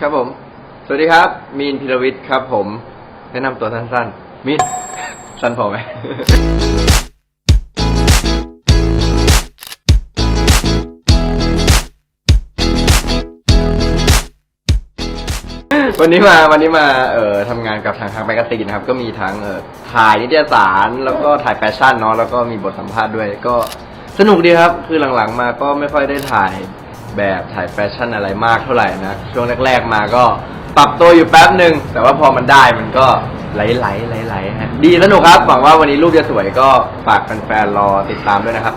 ครับผม สวัสดีครับ มีนพิรวิทย์ครับผม แนะนำตัวสั้นๆ มีน สั้นพอไหม วันนี้มาวันนี้มาเอ่อทำงานกับทางทางแมกกาซีนนะครับ ก็มีทั้งเอ่อถ่ายนิตยสาร แล้วก็ถ่ายแฟชั่นเนาะ แล้วก็มีบทสัมภาษณ์ด้วย ก็สนุกดีครับ คือหลังๆมาก็ไม่ค่อยได้ถ่าย แบบถ่ายแฟชั่นอะไรมากเท่าไหร่นะช่วงแรกๆมาก็ปรับตัวอยู่แป๊บหนึ่งแต่ว่าพอมันได้มันก็ไหลไหลไหลไหลๆฮะดีสนุกครับหวังว่าวันนี้รูปจะสวยก็ฝากแฟนๆรอติดตามด้วยนะครับ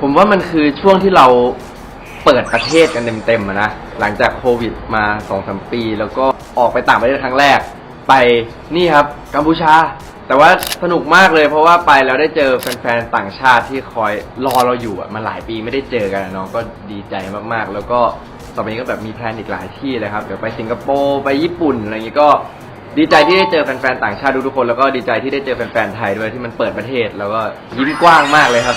ผมว่ามันคือช่วงที่เราเปิดประเทศกันเต็มๆนะ หลังจากโควิดมาสองสมปี แล้วก็ออกไปต่างประเทศครั้งแรก ไปนี่ครับกัมพูชา แต่ว่าสนุกมากเลยเพราะว่าไปแล้วได้เจอแฟนๆต่างชาติที่คอยรอเราอยู่อะมาหลายปีไม่ได้เจอกันอะเนาะก็ดีใจมากๆ แล้วก็ต่อไปนี้ก็แบบมีแพลนอีกหลายที่เลยครับเดี๋ยวไปสิงคโปร์ไปญี่ปุ่นอะไรอย่างงี้ก็ดีใจที่ได้เจอแฟนๆต่างชาติทุกๆคน แล้วก็ดีใจที่ได้เจอแฟนๆไทยด้วยที่มันเปิดประเทศแล้วก็ยิ้มกว้างมากเลยครับ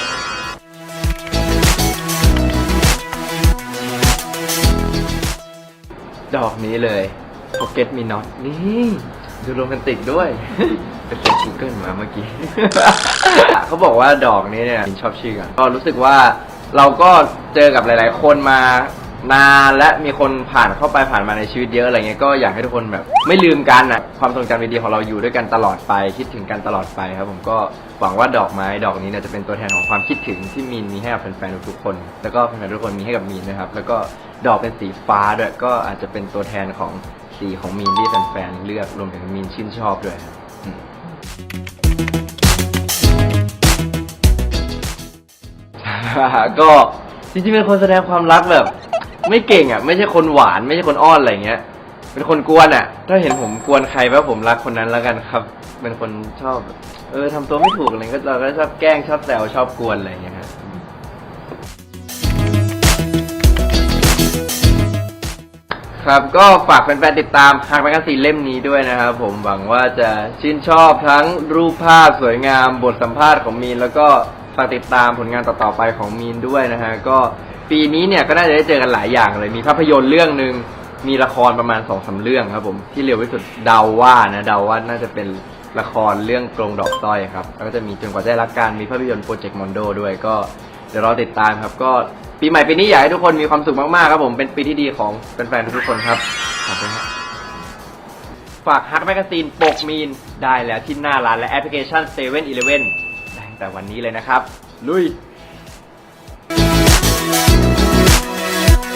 ดอกนี้เลย Forget Me Not นี่ ดูโรแมนติกด้วยไปเซิร์ช Google มาเมื่อกี้ เขาบอกว่าดอกนี้เนี่ยชอบชื่อกันก็รู้สึกว่าเราก็เจอกับหลาย ๆ คนมานานและมีคนผ่านเข้าไปผ่านมาในชีวิตเยอะอะไรเงี้ยก็อยากให้ทุกคนแบบ ไม่ลืมกันอะความทรงจำดีๆของเราอยู่ด้วยกันตลอดไป คิดถึงกันตลอดไปครับผมก็หวังว่าดอกไม้ดอกนี้เนี่ยจะเป็นตัวแทนของความคิดถึงที่มีนมีให้กับแฟนๆทุกๆคน แล้วก็แฟนๆทุกคนมีให้กับมีนนะครับ แล้วก็ดอกเป็นสีฟ้าด้วยก็อาจจะเป็นตัวแทนของ สีของมีนที่แฟนๆเลือกรวมถึงมีนชื่นชอบด้วยครับก็จริงๆเป็นคนแสดงความรักแบบ ไม่เก่งอะ ไม่ใช่คนหวาน ไม่ใช่คนอ้อนอะไรเงี้ย เป็นคนกวนอะ ถ้าเห็นผมกวนใครแปลว่าผมรักคนนั้นแล้วกันครับ เป็นคนชอบแบบเออทำตัวไม่ถูกอะไรก็เราก็ชอบแกล้งชอบแซวชอบกวนอะไรอย่างเงี้ยครับ ครับ ก็ฝากแฟนๆติดตามหากแมกกาซีนเล่มนี้ด้วยนะครับ ผมหวังว่าจะชื่นชอบทั้งรูปภาพสวยงามบทสัมภาษณ์ของมีน แล้วก็ฝากติดตามผลงานต่อๆไปของมีนด้วยนะฮะก็ปีนี้เนี่ยก็น่าจะได้เจอกันหลายอย่างเลยมีภาพยนตร์เรื่องหนึ่งมีละครประมาณสองสาเรื่องครับ ผมที่เร็วที่สุดเดาว่านะเดาว่าน่าจะเป็นละครเรื่องกรงดอกสร้อยครับแล้วก็จะมีจนกว่าจะได้รักการมีภาพยนตร์โปรเจกต์มอนโดด้วยก็เดี๋ยวรอติดตามครับก็ ปีใหม่ปีนี้อยากให้ทุกคนมีความสุขมากๆครับผมเป็นปีที่ดีของแฟนๆทุกคนครับขอบคุณครับฝากฮักแมกกาซีนปกมีนได้แล้วที่หน้าร้านและแอปพลิเคชัน7 e เ e ่ e อีเลฟเได้แต่วันนี้เลยนะครับ ลุย